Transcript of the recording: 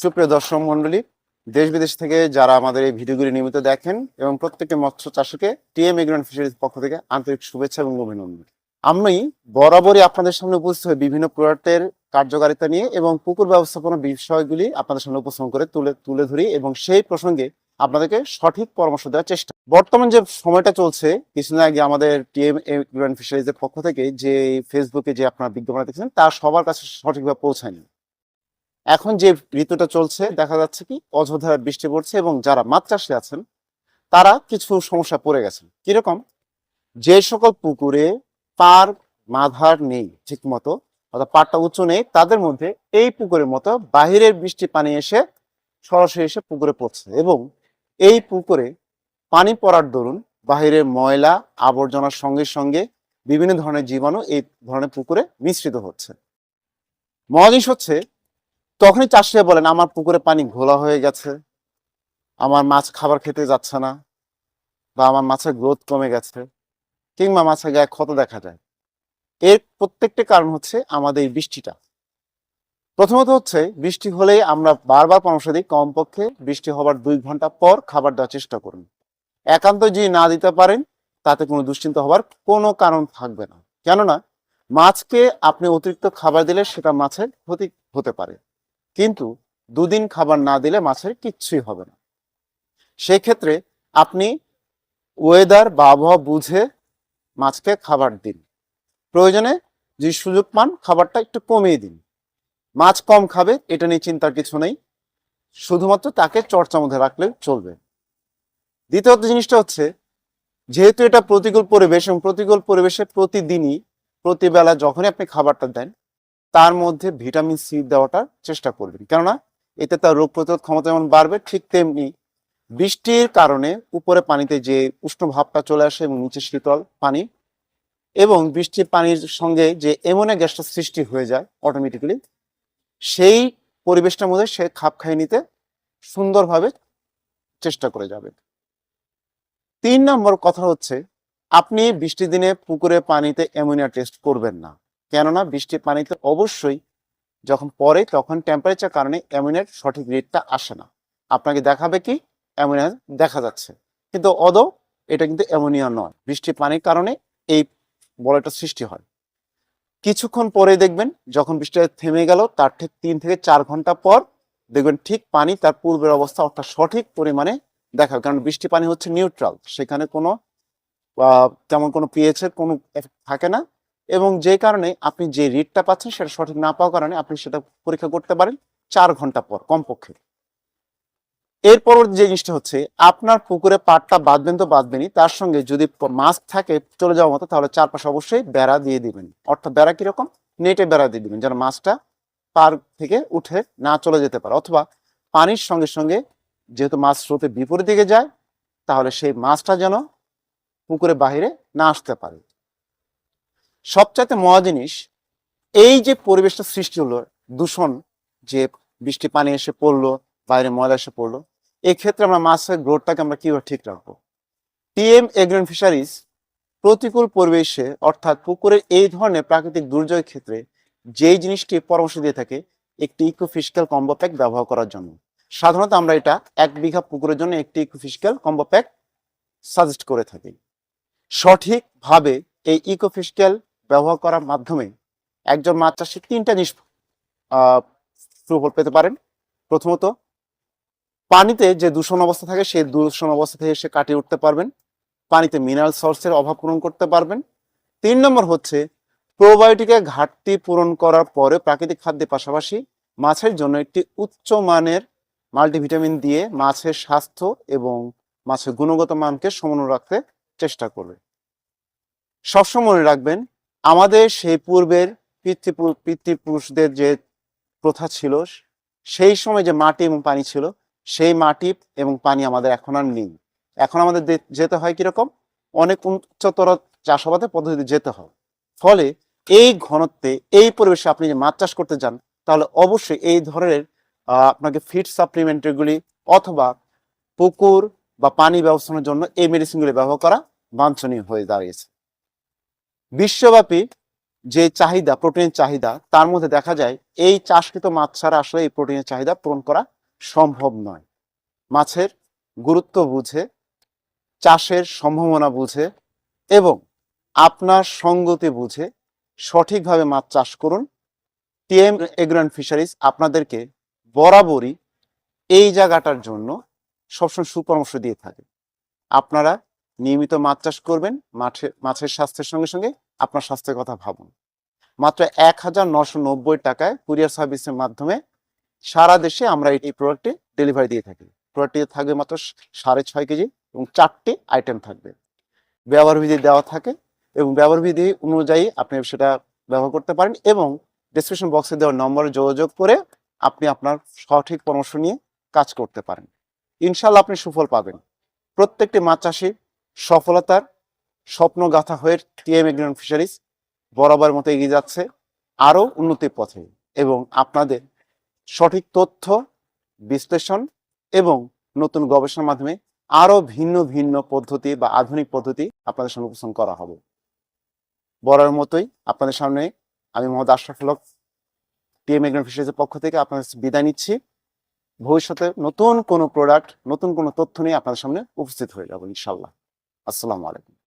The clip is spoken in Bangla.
সুপ্রিয় দর্শক মন্ডলী দেশ বিদেশ থেকে যারা আমাদের এই ভিডিওগুলি নিয়মিত দেখেন এবং প্রত্যেকটি মৎস্য চাষকে টিএম এগ্রন ফিশারিজ পক্ষ থেকে আন্তরিক শুভেচ্ছা এবং অভিনন্দন। আমি বরাবরই আপনাদের সামনে উপস্থিত হয়ে বিভিন্ন প্রোডাক্টের কার্যকারিতা নিয়ে এবং পুকুর ব্যবস্থাপনা বিষয়গুলি আপনাদের সামনে উপস্থাপন করে তুলে তুলে ধরি এবং সেই প্রসঙ্গে আপনাদেরকে সঠিক পরামর্শ দেওয়ার চেষ্টা। বর্তমান যে সময়টা চলছে, কিছুদিন আগে আমাদের টিএম এগ্রন ফিশারিজের পক্ষ থেকে যে ফেসবুকে যে আপনারা বিজ্ঞাপন দেখছেন, তা সবার কাছে সঠিকভাবে পৌঁছায়নি। এখন যে ঋতুটা চলছে, দেখা যাচ্ছে কি, অঝোধারা বৃষ্টি পড়ছে এবং যারা মাছ চাষে আছেন, তারা কিছু সমস্যা পড়ে গেছেন। কীরকম? যে সকল পুকুরে পার মাধার নেই ঠিক মতো অর্থাৎ পাড়টা উঁচু নেই, তাদের মধ্যে এই পুকুরের মতো বাহিরের বৃষ্টি পানি এসে সরাসরি এসে পুকুরে পড়ছে এবং এই পুকুরে পানি পড়ার দরুন বাহিরের ময়লা, আবর্জনার সঙ্গে সঙ্গে বিভিন্ন ধরনের জীবাণু এই ধরনের পুকুরে মিশ্রিত হচ্ছে। মহাজিনিস হচ্ছে তখনই চাষিরা বলেন, আমার পুকুরে পানি ঘোলা হয়ে গেছে। আমার মাছ খাবার খেতে যাচ্ছে না বা আমার মাছের গ্রোথ কমে গেছে কিংবা মাছের গায়ে ক্ষত দেখা যায়। এর প্রত্যেকটি কারণ হচ্ছে আমাদের এই বৃষ্টিটা। প্রথমত হচ্ছে, বৃষ্টি হলেই আমরা বারবার পরামর্শ দিই, কমপক্ষে বৃষ্টি হবার দুই ঘণ্টা পর খাবার দেওয়ার চেষ্টা করুন। একান্ত যদি না দিতে পারেন, তাতে কোনো দুশ্চিন্তা হবার কোনো কারণ থাকবে না। কেননা, মাছকে আপনি অতিরিক্ত খাবার দিলে সেটা মাছের ক্ষতি হতে পারে। কিন্তু দুদিন খাবার না দিলে মাছের কিচ্ছুই হবে না। সেক্ষেত্রে আপনি ওয়েদার বা আবহাওয়া বুঝে মাছকে খাবার দিন। প্রয়োজনে যদি সুযোগ পান খাবারটা একটু কমিয়ে দিন। মাছ কম খাবে, এটা নিয়ে চিন্তার কিছু নেই। শুধুমাত্র তাকে চর্চার মধ্যে রাখলে চলবে। দ্বিতীয়ত জিনিসটা হচ্ছে, যেহেতু এটা প্রতিকূল পরিবেশ এবং প্রতিকূল পরিবেশে প্রতিদিনই, প্রতিবেলা যখনই আপনি খাবারটা দেন তার মধ্যে ভিটামিন সি দেওয়াটার চেষ্টা করবেন। কেননা এতে তার রোগ প্রতিরোধ ক্ষমতা যেমন বাড়বে, ঠিক তেমনি বৃষ্টির কারণে উপরে পানিতে যে উষ্ণ ভাবটা চলে আসে এবং নিচে শীতল পানি এবং বৃষ্টির পানির সঙ্গে যে এমনে গ্যাসটা সৃষ্টি হয়ে যায় অটোমেটিক্যালি সেই পরিবেশটার মধ্যে সে খাপ খাইয়ে নিতে সুন্দরভাবে চেষ্টা করে যাবে। তিন নম্বর কথা হচ্ছে, আপনি বৃষ্টির দিনে পুকুরে পানিতে অ্যামোনিয়া টেস্ট করবেন না। কেননা বৃষ্টির পানিতে অবশ্যই যখন পরে তখন টেম্পারেচার কারণে অ্যামোনিয়ার সঠিক রেটটা আসে না। আপনাকে দেখাবে কি? অ্যামোনিয়া দেখা যাচ্ছে। কিন্তু অদৌ এটা কিন্তু অ্যামোনিয়া নয়, বৃষ্টির পানির কারণে এই বলয়টা সৃষ্টি হয়। কিছুক্ষণ পরে দেখবেন যখন বৃষ্টিটা থেমে গেল, তার ঠিক তিন থেকে চার ঘণ্টা পর দেখবেন ঠিক পানি তার পূর্বের অবস্থা অর্থাৎ সঠিক পরিমাণে দেখাবে কারণ বৃষ্টি পানি হচ্ছে নিউট্রাল সেখানে কোনো তেমন কোনো পিএইচ এর কোনো থাকে না। এবং যে কারণে আপনি যে রিডটা পাচ্ছেন সেটা সঠিক না পাওয়ার কারণে আপনি সেটা পরীক্ষা করতে পারেন চার ঘণ্টা পর কমপক্ষে। এর পরবর্তী যে জিনিসটা হচ্ছে, আপনার পুকুরে পাটটা বাঁধবেন তো বাঁধবেনই, তার সঙ্গে যদি মাছ থাকে চলে যাওয়ার মতো, তাহলে চারপাশে অবশ্যই বেড়া দিয়ে দিবেন। অর্থাৎ বেড়া কীরকম? নেটে বেড়া দিয়ে দিবেন, যেন মাছটা পার থেকে উঠে না চলে যেতে পারে। অথবা পানির সঙ্গে সঙ্গে যেহেতু মাছ স্রোতে বিপরীত দিকে যায়, তাহলে সেই মাছটা যেন পুকুরে বাহিরে না আসতে পারে। সবচাইতে মজা জিনিস, এই যে পরিবেশটা সৃষ্টি হলো, দূষণ, যে বৃষ্টি পানি এসে পড়ল, বাইরে ময়লা এসে পড়ল, এক্ষেত্রে আমরা মাছের গ্রোথটাকে আমরা কীভাবে ঠিক রাখব? টিএম এগ্রেন ফিশারিজ প্রতিকূল পরিবেশে, অর্থাৎ পুকুরের এই ধরনের প্রাকৃতিক দুর্যোগের ক্ষেত্রে যেই জিনিসটি পরামর্শ দিয়ে থাকে, একটি ইকোফিজিক্যাল কম্বো প্যাক ব্যবহার করার জন্য। সাধারণত আমরা এটা এক বিঘা পুকুরের জন্য একটি ইকোফিজিক্যাল কম্বো প্যাক সাজেস্ট করে থাকি। সঠিকভাবে এই ইকোফিজিক্যাল ব্যবহার করার মাধ্যমে একজন মাছ চাষি তিনটা জিনিস সুফল পেতে পারেন। প্রথমত, পানিতে যে দূষণ অবস্থা থাকে, সেই দূষণ অবস্থা থেকে সে কাটিয়ে উঠতে পারবেন। পানিতে মিনারেল সোর্সের অভাব পূরণ করতে পারবেন। তিন নম্বর হচ্ছে প্রোবায়োটিকের ঘাটতি পূরণ করার পরে প্রাকৃতিক খাদ্যের পাশাপাশি মাছের জন্য একটি উচ্চ মানের মাল্টিভিটামিন দিয়ে মাছের স্বাস্থ্য এবং মাছের গুণগত মানকে সমন্বয় রাখতে চেষ্টা করবে। সবসময় মনে রাখবেন আমাদের সেই পূর্বের পিতৃপু- পিতৃপুরুষদের যে প্রথা ছিল, সেই সময় যে মাটি এবং পানি ছিল, সেই মাটি এবং পানি আমাদের এখন আর নেই। এখন আমাদের যেতে হয় কীরকম অনেক উচ্চতর চাষাবাদের পদ্ধতিতে যেতে হয়। ফলে এই ঘনত্বে, এই পরিবেশে আপনি যে মাছ চাষ করতে যান, তাহলে অবশ্যই এই ধরনের আপনাকে ফিড সাপ্লিমেন্টারিগুলি অথবা পুকুর বা পানি ব্যবস্থাপনার জন্য এই মেডিসিনগুলি ব্যবহার করা বাঞ্ছনীয় হয়ে দাঁড়িয়েছে। বিশ্বব্যাপী যে চাহিদা প্রোটিনের চাহিদা, তার মধ্যে দেখা যায় এই চাষকৃত মাছ ছাড়া আসলে এই প্রোটিনের চাহিদা পূরণ করা সম্ভব নয়। মাছের গুরুত্ব বুঝে, চাষের সম্ভাবনা বুঝে এবং আপনার সঙ্গতি বুঝে সঠিকভাবে মাছ চাষ করুন। টিএম এগ্রান ফিশারিজ আপনাদেরকে বরাবরই এই জায়গাটার জন্য সবসময় সুপরামর্শ দিয়ে থাকে। আপনারা নিয়মিত মাছ চাষ করবেন মাঠে মাছের স্বাস্থ্যের সঙ্গে সঙ্গে আপনার স্বাস্থ্যের কথা ভাবুন। মাত্র এক হাজার নশো নব্বই টাকায় কুরিয়ার সার্ভিসের মাধ্যমে সারা দেশে আমরা এই প্রোডাক্টটি ডেলিভারি দিয়ে থাকি। প্রোডাক্টটি থাকবে মাত্র সাড়ে ছয় কেজি এবং চারটি আইটেম থাকবে। ব্যবহার বিধি দেওয়া থাকে এবং ব্যবহার বিধি অনুযায়ী আপনি সেটা ব্যবহার করতে পারেন এবং ডিসক্রিপশন বক্সে দেওয়া নম্বরে যোগাযোগ করে আপনি আপনার সঠিক পরামর্শ নিয়ে কাজ করতে পারেন। ইনশাল্লাহ আপনি সুফল পাবেন। প্রত্যেকটি মাছ চাষি সফলতার স্বপ্ন গাথা হয়ে টিএম এগ্রিন ফিশারিজ বরাবর মতো এগিয়ে যাচ্ছে আরও উন্নতির পথে এবং আপনাদের সঠিক তথ্য, বিশ্লেষণ এবং নতুন গবেষণার মাধ্যমে আরও ভিন্ন ভিন্ন পদ্ধতি বা আধুনিক পদ্ধতি আপনাদের সামনে উপস্থাপন করা হবে। বরার মতোই আপনাদের সামনে আমি মোহাম্মদ আশরাফুল হক টিএম এগ্রাম ফিশারিজের পক্ষ থেকে আপনাদের বিদায় নিচ্ছি। ভবিষ্যতে নতুন কোনো প্রোডাক্ট নতুন কোনো তথ্য নিয়ে আপনাদের সামনে উপস্থিত হয়ে যাব ইনশাল্লাহ আসসালামু আলাইকুম।